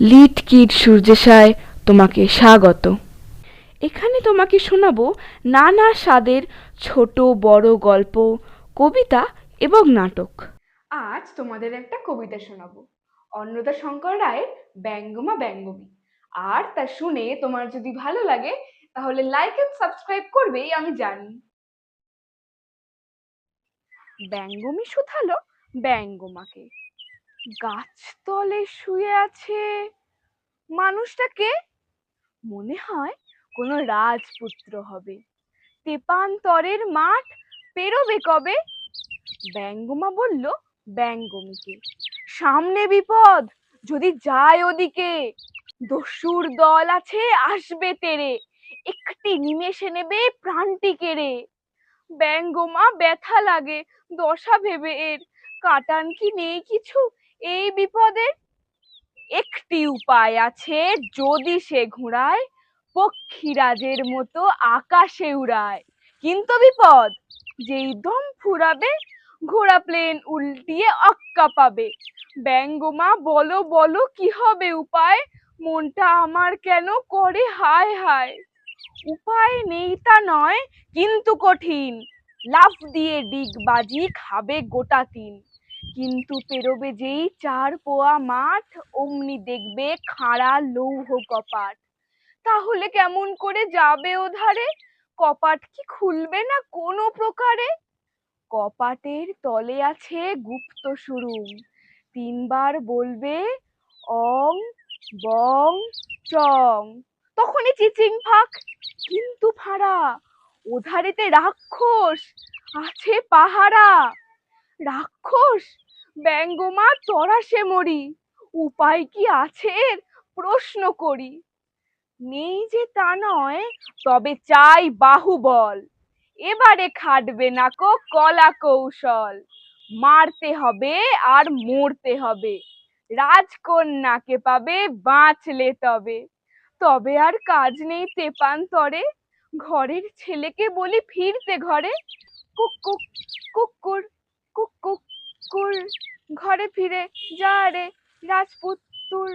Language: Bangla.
লিট কিট সূর্যেশায় তোমাকে স্বাগত। এখানে তোমাকে শোনাবো নানা স্বাদের ছোট বড় গল্প, কবিতা এবং নাটক। আজ তোমাদের একটা কবিতা শোনাবো। অন্নদা শঙ্কর রায়ের ব্যঙ্গমা ব্যঙ্গমী। আর তা শুনে তোমার যদি ভালো লাগে, তাহলে লাইক এন্ড সাবস্ক্রাইব করবেই, আমি জানি। ব্যঙ্গমী শুধালো ব্যঙ্গমাকে। গাছতলে শুয়ে আছে মানুষটাকে? মনে হয় কোনো রাজপুত্র হবে। তেপান্তরের মাঠ পেরোবে কবে? ব্যঙ্গমা বলল, ব্যঙ্গমীকে। সামনে বিপদ, যদি যায় ওদিকে। দস্যুর দল আছে, আসবে তেরে। একটি নিমেষে নেবে প্রাণটি কেড়ে ব্যঙ্গমা ব্যথা লাগে, দশা ভেবে এর। কাটান কি নেই কিছু? এই বিপদের একটি উপায় আছে। যদি সে ঘোড়ায় পক্ষীরাজের মতো আকাশে উড়ায়। কিন্তু বিপদ, যেই দম ফুরাবে, ঘোড়া প্লেন উল্টিয়ে অক্কা পাবে। ব্যঙ্গমা বলো বলো, কি হবে উপায়? মনটা আমার কেন করে হায় হায়? উপায় নেই তা নয়, কিন্তু কঠিন। লাফ দিয়ে ডিগবাজি খাবে গোটা তিন কিন্তু পেরোবে যেই চার পোয়া মাঠ, অমনি দেখবে খাড়া লৌহ কপাট। তাহলে কেমন করে যাবে ওধারে? কপাট কি খুলবে না কোনো প্রকারে? কপাটের তলে আছে গুপ্ত সুরুম। তিনবার বলবে, অং, বং, চং। তখনই চিচিং ফাক। কিন্তু ফাড়া, ওধারেতে রাক্ষস, আছে পাহারা। রাক্ষস? ব্যঙ্গমা তরাসে মরি। উপায় কি আছে এর? প্রশ্ন করি। নেই যে তা নয়, তবে চাই বাহুবল। এবারে খাটবে না কো কলা কৌশল। মারতে হবে আর মরতে হবে। রাজকন্যাকে পাবে বাঁচলে তবে। তবে আর কাজ নেই তেপান্তরে। ঘরের ছেলেকে বলি ফিরতে ঘরে। কুকুক কুকুর কুকুক কুর ঘরে ফিরে যা রে রাজপুত্তুর